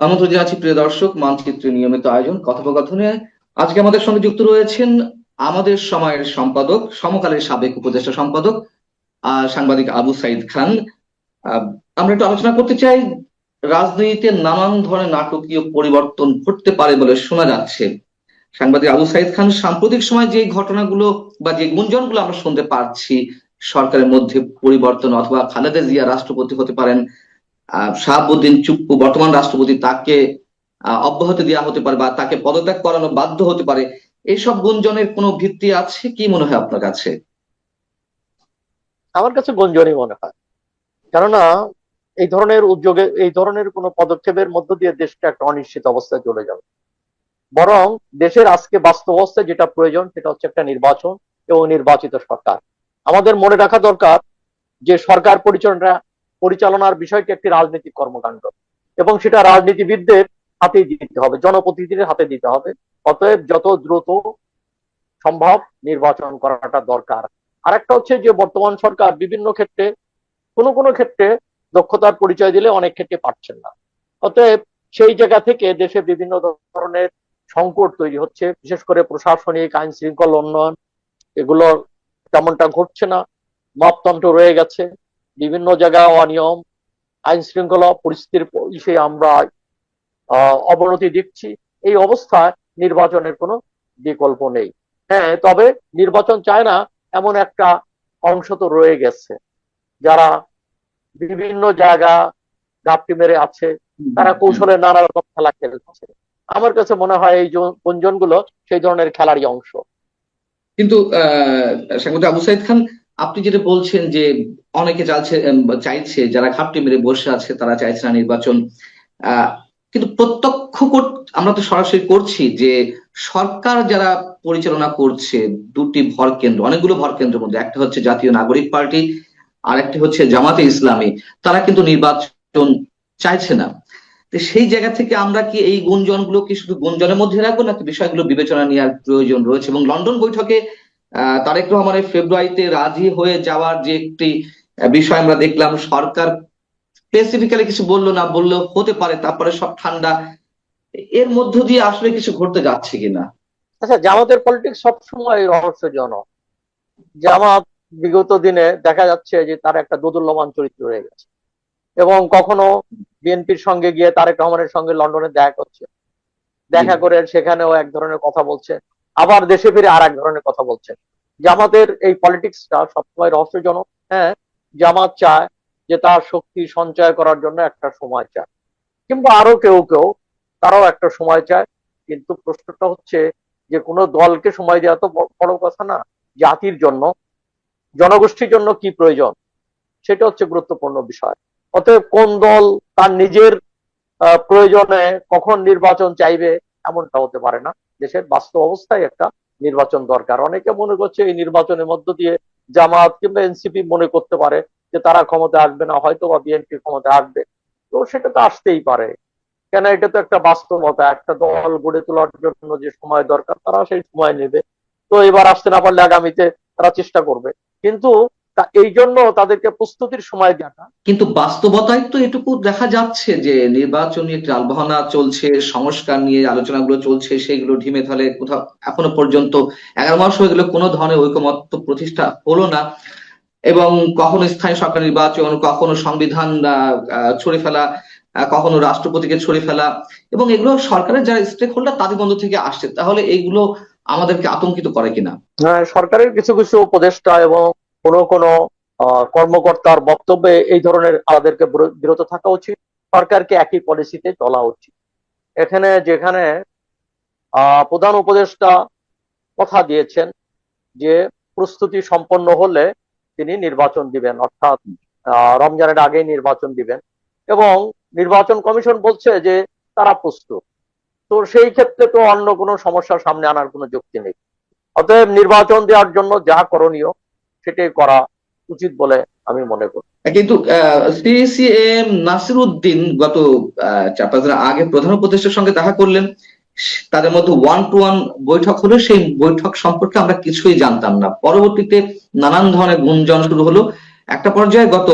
আমন্ত্রণ জানাচ্ছি প্রিয় দর্শক মানচিত্রের নিয়মিত আয়োজন, কথোপকথনে। আজকে আমাদের সঙ্গে যুক্ত রয়েছেন আমাদের সময়ের সম্পাদক, সমকালের সাবেক উপদেষ্টা সম্পাদক সাংবাদিক আবু সাইদ খান। আমরা একটু আলোচনা করতে চাই, রাজনীতিতে নানান ধরনের নাটকীয় পরিবর্তন ঘটতে পারে বলে শোনা যাচ্ছে। সাংবাদিক আবু সাইদ খান, সাম্প্রতিক সময় যে ঘটনাগুলো বা যে গুঞ্জনগুলো আমরা শুনতে পারছি, সরকারের মধ্যে পরিবর্তন অথবা খালেদা জিয়া রাষ্ট্রপতি হতে পারেন শাহাবুদ্দিন চুপ্পু, বর্তমান রাষ্ট্রপতি, তাকে অব্যাহতি দেওয়া হতে পারে বা তাকে পদত্যাগ করানো বাধ্য হতে পারে এইসব গুঞ্জনের কোনো ভিত্তি আছে কি মনে হয় আপনার কাছে? আমার কাছে গুঞ্জনই মনে হয়। কেননা, এই ধরনের উদ্যোগে, এই ধরনের কোনো পদক্ষেপের মধ্য দিয়ে দেশটা একটা অনিশ্চিত অবস্থায় চলে যাবে। বরং, দেশের আজকে বাস্তব অবস্থায় যেটা প্রয়োজন, সেটা হচ্ছে একটা নির্বাচন এবং নির্বাচিত সরকার। আমাদের মনে রাখা দরকার যে সরকার পরিচালনা পরিচালনার বিষয়টি একটি রাজনৈতিক কর্মকাণ্ড। এবং সেটা রাজনীতিবিদদের হাতেই দিতে হবে, জনপ্রতিনিধিদের হাতে দিতে হবে। অতএব যত দ্রুত সম্ভব নির্বাচন করাটা দরকার। আরেকটা হচ্ছে যে, বর্তমান সরকার বিভিন্ন ক্ষেত্রে, কোনো কোনো ক্ষেত্রে দক্ষতার পরিচয় দিলে অনেক ক্ষেত্রে পারছেন না। অতএব সেই জায়গা থেকে দেশে বিভিন্ন ধরনের সংকট তৈরি হচ্ছে, বিশেষ করে প্রশাসনিক আইন শৃঙ্খল উন্নয়ন, এগুলো তেমনটা ঘটছে না। মাপতন্ত্র রয়ে গেছে। বিভিন্ন জায়গায় অনিয়ম আইন শৃঙ্খলা পরিস্থিতির বিষয়ে আমরা অবনতি দেখছি। এই অবস্থায় নির্বাচনের কোনো বিকল্প নেই। হ্যাঁ তবে নির্বাচন চায় না এমন একটা অংশ তো রয়ে গেছে। যারা বিভিন্ন জায়গা ঘাপটি মেরে আছে তারা কৌশলে নানা রকম খেলা খেলছে। আমার কাছে মনে হয় এই গুলো সেই ধরনের খেলারই অংশ। কিন্তু আহ আবু সাইদ খান আপনি যেটা বলছেন যে অনেকে চাইছে চাইছে, যারা খাপটি মেরে বসে আছে, তারা চাইছে না নির্বাচন। কিন্তু প্রত্যক্ষ আমরা তো সরাসরি করছি যে সরকার যারা পরিচালনা করছে, দুটি ভর কেন্দ্র, অনেকগুলো ভর কেন্দ্রের মধ্যে, একটা হচ্ছে জাতীয় নাগরিক পার্টি, আর একটি হচ্ছে জামাতে ইসলামী, তারা কিন্তু নির্বাচন চাইছে না। সেই জায়গা থেকে আমরা কি এই গুঞ্জনগুলো কি শুধু গুঞ্জনের মধ্যে রাখব, নাকি বিষয়গুলো বিবেচনা নেওয়ার প্রয়োজন রয়েছে? এবং লন্ডন বৈঠকে তারেক রহমানের ফেব্রুয়ারিতে রাজি হয়ে যাওয়ার যে একটি বিষয় আমরা দেখলাম সরকার স্পেসিফিক্যালি কিছু বলল না বললেও হতে পারে তারপরে সব ঠান্ডা। এর মধ্য দিয়ে আসলে কিছু ঘটতে যাচ্ছে কিনা? আচ্ছা জামাতের পলিটিক্স সবসময় রহস্যজনক। জামাত বিগত দিনে দেখা যাচ্ছে যে তার একটা দোদুল্যমান চরিত্র রয়ে গেছে। এবং কখনো বিএনপির সঙ্গে গিয়ে তারেক রহমানের সঙ্গে লন্ডনে দেখা করছে। দেখা করে সেখানেও এক ধরনের কথা বলছে। আবার দেশে ফিরে আর এক ধরনের কথা বলছে জামাতের এই পলিটিক্সটা সবসময় রহস্যজনক হ্যাঁ? জামাত চায় যে তার শক্তি সঞ্চয় করার জন্য একটা সময় চায়। কিংবা আরও কেউ কেউ তারাও একটা সময় চায়, কিন্তু প্রশ্নটা হচ্ছে যে কোনো দলকে সময় দেওয়া তো বড় কথা না। জাতির জন্য, জনগোষ্ঠীর জন্য কি প্রয়োজন? সেটা হচ্ছে গুরুত্বপূর্ণ বিষয়। অতএব কোন দল তার নিজের প্রয়োজনে কখন নির্বাচন চাইবে এমনটা হতে পারে না। দেশের বাস্তব অবস্থায় একটা নির্বাচন দরকার। অনেকে মনে করছে এই নির্বাচনের মধ্য দিয়ে জামাত কিংবা এনসিপি মনে করতে পারে যে তারা ক্ষমতা আসবে না, হয়তো বা বিএনপি ক্ষমতা আসবে। তো সেটা তো আসতেই পারে। কেন এটা তো একটা বাস্তবতা, একটা দল গড়ে তোলার জন্য যে সময় দরকার, তারা সেই সময় নেবে। তো এবার আসতে না পারলে আগামীতে তারা চেষ্টা করবে। কিন্তু তা- এই জন্য তাদেরকে প্রস্তুতির সময় দেওয়াটা। কিন্তু বাস্তবতায় তো এটুকু দেখা যাচ্ছে যে নির্বাচনী একটি আলবাহনা চলছে সংস্কার নিয়ে আলোচনাগুলো চলছে সেগুলো ঢিমে তাহলে কোথাও এখনও পর্যন্ত এগারো মাস হয়ে গেল কোনো ধরনের ঐকমত্য প্রতিষ্ঠা হলো না। এবং কখনো স্থায়ী সরকার নির্বাচন কখনো সংবিধান আহ, ফেলা কখনো রাষ্ট্রপতিকে ছুঁড়ে ফেলা এবং এগুলো সরকারের যারা স্টেক হোল্ডার তাদের বন্ধ থেকে আসছে। তাহলে এইগুলো আমাদেরকে আতঙ্কিত করে কিনা? আহ, সরকারের কিছু কিছু উপদেষ্টা এবং কোনো কোনো কর্মকর্তার বক্তব্যে এই ধরনের আমাদেরকে বিরত থাকা উচিত। সরকারকে একই পলিসিতে চলা উচিত। এখানে যেখানে প্রধান উপদেষ্টা কথা দিয়েছেন যে, প্রস্তুতি সম্পন্ন হলে তিনি নির্বাচন দিবেন, অর্থাৎ রমজানের আগেই নির্বাচন দিবেন। এবং নির্বাচন কমিশন বলছে যে, তারা প্রস্তুত। তো সেই ক্ষেত্রে তো অন্য কোনো সমস্যার সামনে আনার কোনো যুক্তি নেই। অতএব নির্বাচন দেওয়ার জন্য যা করণীয় সেটাই করা উচিত বলে আমি মনে করি। কিন্তু সিসিএম নাসির উদ্দিন গত চার পাঁচ আগে প্রধান উপদেষ্টার সঙ্গে দেখা করলেন। তাদের মধ্যে ওয়ান টু ওয়ান বৈঠক হলো, সেই বৈঠক সম্পর্কে আমরা কিছুই জানতাম না। পরবর্তীতে নানান ধরনের গুঞ্জন শুরু হলো। একটা পর্যায়ে গত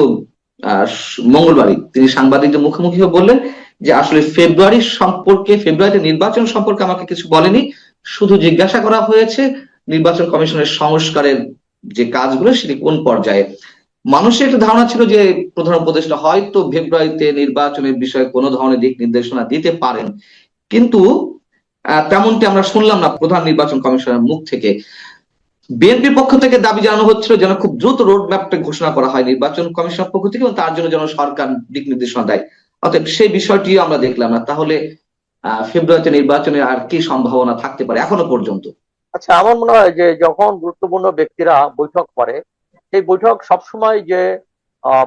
মঙ্গলবারই তিনি সাংবাদিকদের মুখোমুখি হয়ে বললেন যে, আসলে ফেব্রুয়ারি সম্পর্কে, ফেব্রুয়ারিতে নির্বাচন সম্পর্কে আমাকে কিছু বলেনি। শুধু জিজ্ঞাসা করা হয়েছে, নির্বাচন কমিশনের সংস্কারের যে কাজগুলো সেটি কোন পর্যায়ে? মানুষের একটা ধারণা ছিল যে প্রধান উপদেষ্টা হয়তো ফেব্রুয়ারিতে নির্বাচনের বিষয়ে কোনো ধরনের দিক নির্দেশনা দিতে পারেন। কিন্তু তেমনটি আমরা শুনলাম না প্রধান নির্বাচন কমিশনের মুখ থেকে। বিএনপির পক্ষ থেকে দাবি জানানো হচ্ছিল যেন খুব দ্রুত রোড ম্যাপটা ঘোষণা করা হয় নির্বাচন কমিশনের পক্ষ থেকে এবং তার জন্য যেন সরকার দিক নির্দেশনা দেয়। অতএব সেই বিষয়টিও আমরা দেখলাম না। তাহলে আহ, ফেব্রুয়ারিতে নির্বাচনের আর কি সম্ভাবনা থাকতে পারে এখনও পর্যন্ত? আচ্ছা আমার মনে হয় যে যখন গুরুত্বপূর্ণ ব্যক্তিরা বৈঠক করে সেই বৈঠক সবসময় যে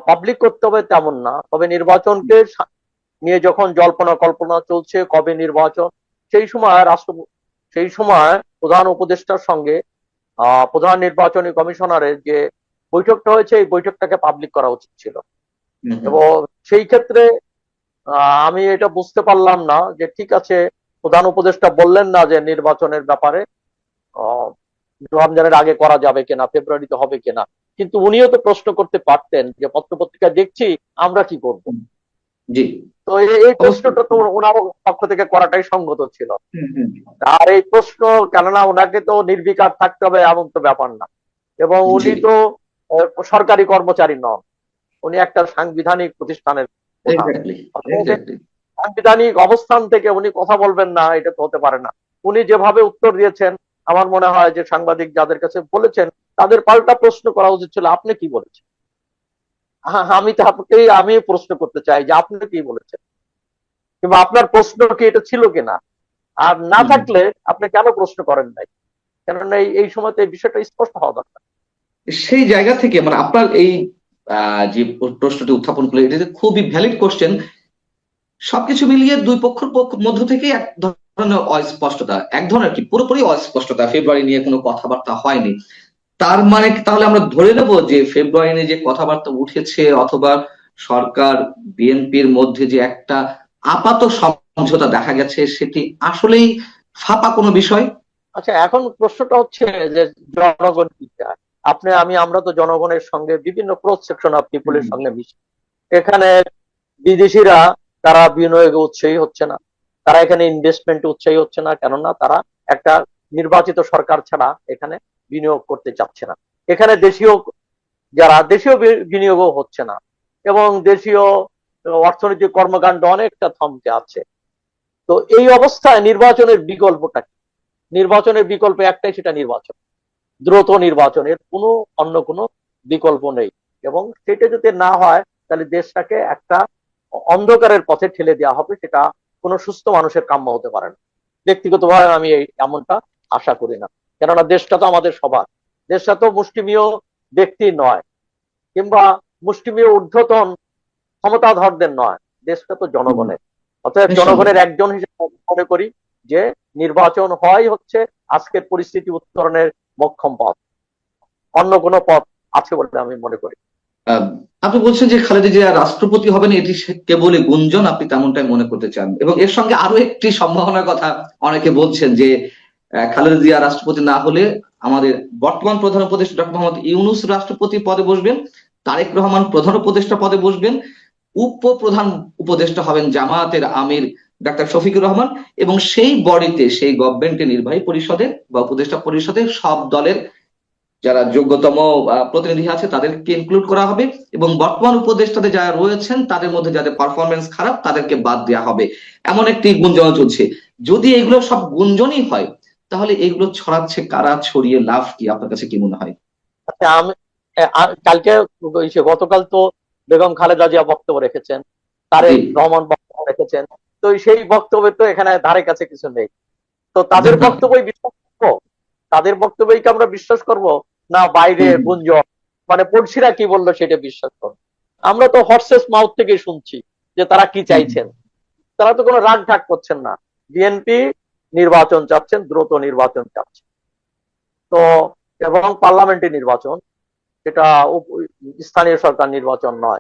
পাবলিক করতে হবে তেমন না তবে নির্বাচনকে নিয়ে যখন জল্পনা কল্পনা চলছে কবে নির্বাচন সেই সময় রাষ্ট্র সেই সময় প্রধান উপদেষ্টার সঙ্গে আহ, প্রধান নির্বাচনী কমিশনারের যে বৈঠকটা হয়েছে এই বৈঠকটাকে পাবলিক করা উচিত ছিল। এবং সেই ক্ষেত্রে আহ, আমি এটা বুঝতে পারলাম না যে ঠিক আছে প্রধান উপদেষ্টা বললেন না যে নির্বাচনের ব্যাপারে রমজানের আগে করা যাবে কিনা ফেব্রুয়ারিতে হবে কিনা। কিন্তু উনিও তো প্রশ্ন করতে পারতেন যে পত্রপত্রিকা দেখছি আমরা কি করব? জি। তো এই- প্রশ্নটা তো ওনার পক্ষ থেকে করাটাই সঙ্গত ছিল। আর এই প্রশ্ন কেননা ওনাকে তো নির্বিকার থাকতে হবে এমন তো ব্যাপার না। এবং উনি তো সরকারি কর্মচারী নন। উনি একটা সাংবিধানিক প্রতিষ্ঠানের. সাংবিধানিক অবস্থান থেকে উনি কথা বলবেন না এটা তো হতে পারে না। উনি যেভাবে উত্তর দিয়েছেন আমার মনে হয় যে সাংবাদিক যাদের কাছে বলেছেন তাদের পাল্টা প্রশ্ন করা উচিত ছিল আপনি কি বলেছেন? হ্যাঁ আমি তো আপনাকেই আমি প্রশ্ন করতে চাই যে আপনি কি বলেছেন? কিংবা আপনার প্রশ্ন কি এটা ছিল কিনা? আর না থাকলে আপনি কেন প্রশ্ন করেন নাই? কেননা এই সময়তে এই বিষয়টা স্পষ্ট হওয়া দরকার। সেই জায়গা থেকে মানে আপনার এই আহ, যে প্রশ্নটি উত্থাপন করলে এটা খুবই ভ্যালিড কোশ্চেন সবকিছু মিলিয়ে দুই পক্ষের পক্ষ- মধ্য থেকে এক ধরনের অস্পষ্টতা এক ধরনের কি? পুরোপুরি অস্পষ্টতা। ফেব্রুয়ারি নিয়ে কোনো কথাবার্তা হয়নি। তার মানে তাহলে আমরা ধরে নেব যে ফেব্রুয়ারি নিয়ে যে কথাবার্তা উঠেছে অথবা সরকার বিএনপির মধ্যে যে একটা আপাত সমঝোতা দেখা গেছে সেটি আসলেই ফাঁপা কোনো বিষয়? আচ্ছা এখন প্রশ্নটা হচ্ছে যে জনগণ কি চায়? আপনি আমি আমরা তো জনগণের সঙ্গে বিভিন্ন ক্রস সেকশন অফ পিপুলের সঙ্গে মিশি। এখানে বিদেশিরা তারা বিনিয়োগে উৎসাহী হচ্ছে না। তারা এখানে ইনভেস্টমেন্টে উৎসাহী হচ্ছে না, কেননা তারা একটা নির্বাচিত সরকার ছাড়া এখানে বিনিয়োগ করতে চাচ্ছে না। এখানে দেশীয় যারা, দেশীয় বিনিয়োগও হচ্ছে না এবং দেশীয় অর্থনৈতিক কর্মকাণ্ড অনেকটা থমকে আছে। তো এই অবস্থায় নির্বাচনের বিকল্পটা কি? নির্বাচনের বিকল্প একটাই সেটা নির্বাচন। দ্রুত নির্বাচনের কোনো, অন্য কোনো বিকল্প নেই এবং সেটা যদি না হয়, তাহলে দেশটাকে একটা অন্ধকারের পথে ঠেলে দেওয়া হবে, সেটা কোনো সুস্থ মানুষের কাম্য হতে পারে না। ব্যক্তিগতভাবে আমি এই এমনটা আশা করি না। কেননা দেশটা তো আমাদের সবার। দেশটা তো মুষ্টিমীয় ব্যক্তি নয় কিংবা মুষ্টিমীয় ঊর্ধ্বতন ক্ষমতাধরদের নয়। দেশটা তো জনগণের। অতএব জনগণের একজন হিসেবে আমি মনে করি যে নির্বাচন হয় হচ্ছে আজকের পরিস্থিতি উত্তরণের মক্ষম পথ। অন্য কোনো পথ আছে বলে আমি মনে করি। আপনি বলছেন যে খালেদা জিয়া রাষ্ট্রপতি হবেন, এটি কেবলই গুঞ্জন, আপনি তেমনটাই মনে করতে চান। এবং এর সঙ্গে আরও একটি সম্ভাবনার কথা অনেকে বলছেন যে খালেদা জিয়া রাষ্ট্রপতি না হলে আমাদের বর্তমান প্রধান উপদেষ্টা ডক্টর মোহাম্মদ ইউনুস রাষ্ট্রপতি পদে বসবেন, তারেক রহমান প্রধান উপদেষ্টা পদে বসবেন, উপ প্রধান উপদেষ্টা হবেন জামায়াতের আমির ডাক্তার শফিকুর রহমান এবং সেই বডিতে, সেই গভর্নমেন্টের নির্বাহী পরিষদে বা উপদেষ্টা পরিষদে সব দলের যারা যোগ্যতম প্রতিনিধি আছে তাদেরকে ইনক্লুড করা হবে এবং বর্তমান উপদেষ্টাতে যারা রয়েছেন তাদের মধ্যে যাদের পারফরমেন্স খারাপ তাদেরকে বাদ দেওয়া হবে। এমন একটি গুঞ্জন চলছে। যদি এগুলো সব গুঞ্জনই হয় তাহলে এগুলো ছড়াচ্ছে কারা ছড়িয়ে লাভ কি? আপনার কাছে কি মনে হয়? আচ্ছা আমি কালকে গতকাল তো বেগম খালেদা জিয়া বক্তব্য রেখেছেন তারেক। রহমান বক্তব্য রেখেছেন। তো সেই বক্তব্যে তো এখানে ধারে কাছে কিছু নেই। তো তাদের। বক্তব্যই বিশ্বাস করব? তাদের বক্তব্যই কি আমরা বিশ্বাস করব? না বাইরে গুঞ্জন। মানে পড়শিরা কি বলল সেটা বিশ্বাস করব আমরা তো হর্সেস মাউথ থেকে শুনছি যে তারা কি চাইছেন। তারা তো কোনো রাগ ঢাক করছেন না। বিএনপি নির্বাচন চাচ্ছেন দ্রুত নির্বাচন চাচ্ছেন। তো এবং পার্লামেন্টে নির্বাচন সেটা উপ- স্থানীয় সরকার নির্বাচন নয়।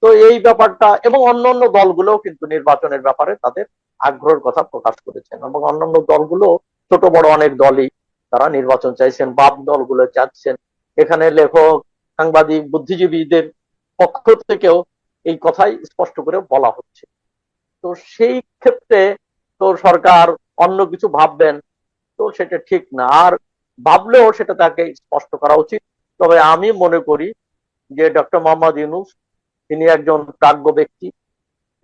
তো এই ব্যাপারটা এবং অন্যান্য দলগুলোও কিন্তু নির্বাচনের ব্যাপারে তাদের আগ্রহের কথা প্রকাশ করেছেন। এবং অন্যান্য দলগুলো ছোট বড় অনেক দলই তারা নির্বাচন চাইছেন বাপ দলগুলো চাচ্ছেন। এখানে লেখক, সাংবাদিক, বুদ্ধিজীবীদের পক্ষ থেকেও এই কথাই স্পষ্ট করে বলা হচ্ছে। তো সেই ক্ষেত্রে তো সরকার অন্য কিছু ভাববেন, তো সেটা ঠিক না। আর ভাবলেও সেটা তাকে স্পষ্ট করা উচিত। তবে আমি মনে করি যে ডক্টর মোহাম্মদ ইউনুস, তিনি একজন প্রাজ্ঞ ব্যক্তি।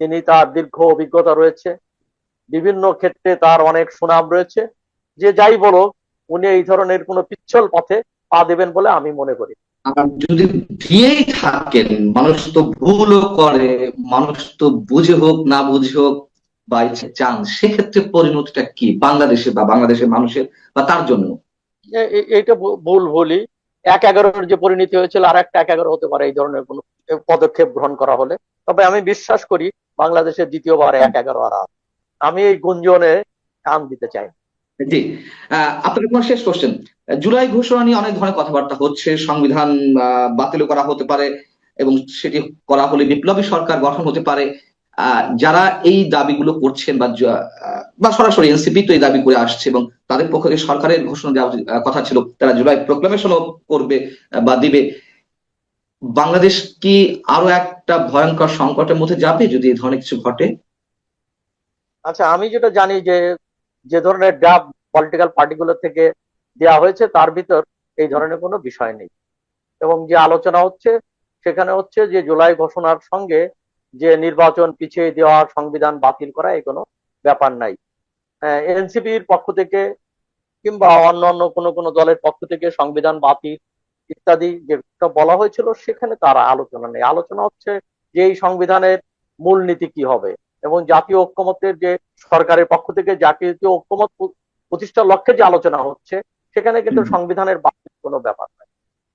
তিনি তার দীর্ঘ অভিজ্ঞতা রয়েছে। বিভিন্ন ক্ষেত্রে তার অনেক সুনাম রয়েছে। যে যাই বলো উনি এই ধরনের কোনো পিচ্ছল পথে পা দেবেন বলে আমি মনে করি। যদি দিয়েই থাকেন মানুষ তো ভুলও করে মানুষ তো বুঝে হোক না বুঝে হোক বা ইচ্ছে চান সেক্ষেত্রে পরিণতিটা কি? বাংলাদেশে বা বাংলাদেশের মানুষের বা তার জন্য? এইটা ভুল ভুলই। এক এগারোর যে পরিণতি হয়েছিল আর একটা এক এগারো হতে পারে এই ধরনের কোনো পদক্ষেপ গ্রহণ করা হলে। তবে আমি বিশ্বাস করি বাংলাদেশের দ্বিতীয়বার এক এগারো আর আমি এই গুঞ্জনে কান দিতে চাই। জি। আহ, আপনাকে শেষ কোশ্চেন জুলাই ঘোষণা নিয়ে অনেক ধরনের কথাবার্তা হচ্ছে সংবিধান বাতিল করা হতে পারে এবং সেটি করা হলে বিপ্লবী সরকার গঠন হতে পারে। যারা এই দাবিগুলো করছেন বা বা সরাসরি এনসিপি তো এই দাবি করে আসছে এবং তাদের পক্ষ থেকে সরকারের ঘোষণা দেওয়া কথা ছিল তারা জুলাই প্রোক্লামেশনও করবে বা দিবে। বাংলাদেশ কি আরও একটা ভয়ঙ্কর সংকটের মধ্যে যাবে যদি এই ধরনের কিছু ঘটে? আচ্ছা আমি যেটা জানি যে যে ধরনের ড্রাফট পলিটিক্যাল পার্টিগুলো থেকে দেওয়া হয়েছে, তার ভিতর এই ধরনের কোনো বিষয় নেই। এবং যে আলোচনা হচ্ছে, সেখানে হচ্ছে যে জুলাই ঘোষণার সঙ্গে যে নির্বাচন পিছিয়ে দেওয়া সংবিধান বাতিল করা এই কোনো ব্যাপার নাই। এনসিপির পক্ষ থেকে কিংবা অন্য অন্য কোনো কোনো দলের পক্ষ থেকে সংবিধান বাতিল ইত্যাদি যেটা বলা হয়েছিল, সেখানে তারা আলোচনা নেই। আলোচনা হচ্ছে যে এই সংবিধানের মূলনীতি কি হবে? এবং জাতীয় ঐক্যমত্যের যে সরকারের পক্ষ থেকে জাতীয় ঐক্যমত প্রতিষ্ঠার লক্ষ্যে যে আলোচনা হচ্ছে সেখানে কিন্তু সংবিধানের বাতিল কোনো ব্যাপার নাই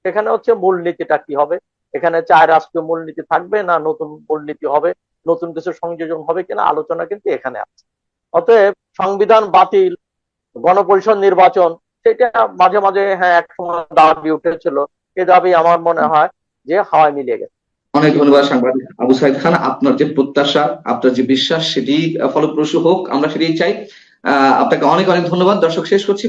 সেখানে হচ্ছে মূলনীতিটা কি হবে? এখানে চার রাষ্ট্রীয় মূলনীতি থাকবে না নতুন মূলনীতি হবে নতুন কিছু সংযোজন হবে কিনা আলোচনা কিন্তু এখানে আছে। অতএব সংবিধান বাতিল গণপরিষদ নির্বাচন সেটা মাঝে মাঝে হ্যাঁ এক সময় দাবি উঠেছিল। এ দাবি আমার মনে হয় যে হাওয়ায় মিলিয়ে গেছে। অনেক ধন্যবাদ সাংবাদিক আবু সাইদ খান। আপনার যে প্রত্যাশা, আপনার যে বিশ্বাস, সেটি ফলপ্রসূ হোক, আমরা সেটাই চাই। আপনাকে অনেক অনেক ধন্যবাদ। দর্শক, শেষ করছি।